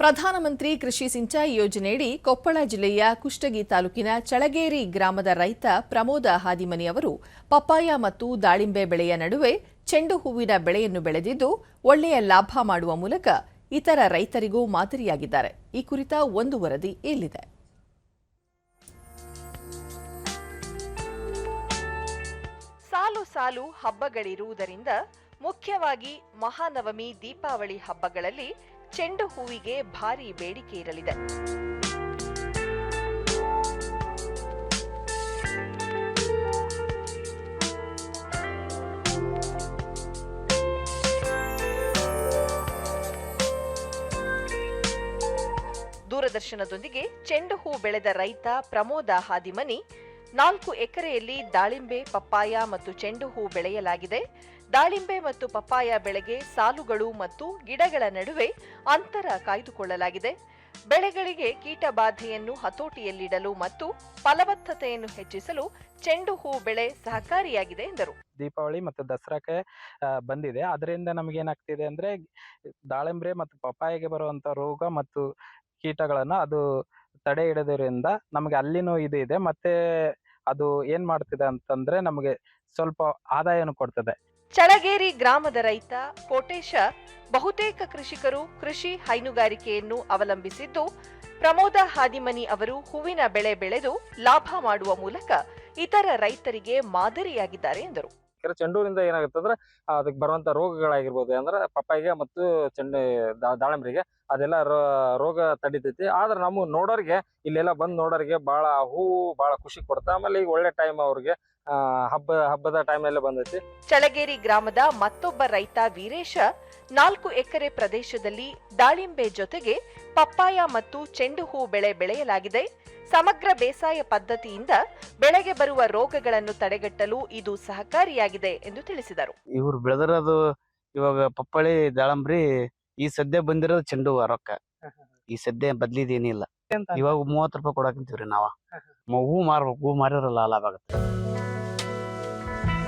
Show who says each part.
Speaker 1: ಪ್ರಧಾನಮಂತ್ರಿ ಕೃಷಿ ಸಿಂಚಾಯಿ ಯೋಜನೆಯಡಿ ಕೊಪ್ಪಳ ಜಿಲ್ಲೆಯ ಕುಷ್ಟಗಿ ತಾಲೂಕಿನ ಚಳಗೇರಿ ಗ್ರಾಮದ ರೈತ ಪ್ರಮೋದ ಹಾದಿಮನಿ ಅವರು ಪಪ್ಪಾಯ ಮತ್ತು ದಾಳಿಂಬೆ ಬೆಳೆಯ ನಡುವೆ ಚೆಂಡು ಹೂವಿನ ಬೆಳೆಯನ್ನು ಬೆಳೆದಿದ್ದು, ಒಳ್ಳೆಯ ಲಾಭ ಮಾಡುವ ಮೂಲಕ ಇತರ ರೈತರಿಗೂ ಮಾದರಿಯಾಗಿದ್ದಾರೆ. ಈ ಕುರಿತ ಒಂದು ವರದಿ ಇಲ್ಲಿದೆ. ಸಾಲು ಸಾಲು ಹಬ್ಬಗಳಿರುವುದರಿಂದ ಮುಖ್ಯವಾಗಿ ಮಹಾನವಮಿ, ದೀಪಾವಳಿ ಹಬ್ಬಗಳಲ್ಲಿ ಚೆಂಡು ಹೂವಿಗೆ ಭಾರಿ ಬೇಡಿಕೆ ಇರಲಿದೆ. ದೂರದರ್ಶನದೊಂದಿಗೆ ಚೆಂಡು ಹೂ ಬೆಳೆದ ರೈತ ಪ್ರಮೋದ ಹಾದಿಮನಿ ನಾಲ್ಕು ಎಕರೆಯಲ್ಲಿ ದಾಳಿಂಬೆ, ಪಪ್ಪಾಯ ಮತ್ತು ಚೆಂಡು ಹೂ ಬೆಳೆಯಲಾಗಿದೆ. ದಾಳಿಂಬೆ ಮತ್ತು ಪಪ್ಪಾಯ ಬೆಳೆಗೆ ಸಾಲುಗಳು ಮತ್ತು ಗಿಡಗಳ ನಡುವೆ ಅಂತರ ಕಾಯ್ದುಕೊಳ್ಳಲಾಗಿದೆ. ಬೆಳೆಗಳಿಗೆ ಕೀಟ ಬಾಧೆಯನ್ನು ಹತೋಟಿಯಲ್ಲಿಡಲು ಮತ್ತು ಫಲವತ್ತತೆಯನ್ನು ಹೆಚ್ಚಿಸಲು ಚೆಂಡು ಹೂ ಬೆಳೆ ಸಹಕಾರಿಯಾಗಿದೆ ಎಂದರು.
Speaker 2: ದೀಪಾವಳಿ ಮತ್ತು ದಸರಾಕ್ಕೆ ಬಂದಿದೆ. ಅದರಿಂದ ನಮಗೇನಾಗ್ತಿದೆ ಅಂದ್ರೆ ದಾಳಿಂಬೆ ಮತ್ತು ಪಪ್ಪಾಯಿಗೆ ಬರುವಂತ ರೋಗ ಮತ್ತು ಕೀಟಗಳನ್ನು ಅದು ತಡೆ ಹಿಡಿದ್ರಿಂದ ನಮಗೆ ಅಲ್ಲಿನೂ ಇದು ಇದೆ. ಮತ್ತೆ ಅದು ಏನ್ ಮಾಡ್ತಿದೆ ಅಂತಂದ್ರೆ ನಮಗೆ ಸ್ವಲ್ಪ ಆದಾಯನು ಕೊಡ್ತದೆ.
Speaker 1: ಚಳಗೇರಿ ಗ್ರಾಮದ ರೈತ ಕೋಟೇಶ ಬಹುತೇಕ ಕೃಷಿಕರು ಕೃಷಿ ಹೈನುಗಾರಿಕೆಯನ್ನು ಅವಲಂಬಿಸಿದ್ದು ಪ್ರಮೋದ ಹಾದಿಮನಿ ಅವರು ಹೂವಿನ ಬೆಳೆ ಬೆಳೆದು ಲಾಭ ಮಾಡುವ ಮೂಲಕ ಇತರ ರೈತರಿಗೆ ಮಾದರಿಯಾಗಿದ್ದಾರೆ ಎಂದರು.
Speaker 3: ಚೆಂಡೂರಿಂದ ಏನಾಗುತ್ತೆ ಅಂದ್ರೆ ಅದಕ್ಕೆ ಬರುವಂತ ರೋಗಗಳಾಗಿರ್ಬೋದು ಅಂದ್ರೆ ಪಪ್ಪಾಯಿಗೆ ಮತ್ತು ಚೆಂಡು ದಾಳಿಂಬ್ರಿಗೆ ಅದೆಲ್ಲ ರೋ- ರೋಗ ತಡಿತೈತಿ. ಆದ್ರೆ ನಮ್ಮ ನೋಡೋರಿಗೆ ಇಲ್ಲೆಲ್ಲ ಬಂದ್ ನೋಡೋರಿಗೆ ಬಹಳ ಹೂವು ಬಹಳ ಖುಷಿ ಕೊಡ್ತಾ ಆಮೇಲೆ ಈಗ ಒಳ್ಳೆ ಟೈಮ್ ಅವ್ರಿಗೆ ಆ, ಹಬ್ಬ ಹಬ್ಬದ ಟೈಮ್ ಎಲ್ಲ ಬಂದೈತಿ.
Speaker 1: ಚಳಗೇರಿ ಗ್ರಾಮದ ಮತ್ತೊಬ್ಬ ರೈತ ವೀರೇಶ ನಾಲ್ಕು ಎಕರೆ ಪ್ರದೇಶದಲ್ಲಿ ದಾಳಿಂಬೆ ಜೊತೆಗೆ ಪಪ್ಪಾಯ ಮತ್ತು ಚೆಂಡು ಹೂ ಬೆಳೆ ಬೆಳೆಯಲಾಗಿದೆ. ಸಮಗ್ರ ಬೇಸಾಯ ಪದ್ಧತಿಯಿಂದ ಬೆಳೆಗೆ ಬರುವ ರೋಗಗಳನ್ನು ತಡೆಗಟ್ಟಲು ಇದು ಸಹಕಾರಿಯಾಗಿದೆ ಎಂದು ತಿಳಿಸಿದರು.
Speaker 4: ಇವರು ಬೆಳೆದಿರೋದು ಇವಾಗ ಪಪ್ಪಾಳಿ ದಾಳಂಬ್ರಿ ಈ ಸದ್ಯ ಬಂದಿರೋದು ಚೆಂಡು ಹೂವ ರೊಕ್ಕ ಈ ಸದ್ಯ ಬದ್ಲಿದೇನಿಲ್ಲ ಇವಾಗ ಮೂವತ್ತು ರೂಪಾಯಿ ಕೊಡಾಕಂತೀವ್ರಿ ನಾವ. ಹೂ ಮಾರ್ಬೇಕು ಹೂ ಮಾರಿರಲ್ಲ ಲಾಭ ಆಗುತ್ತೆ.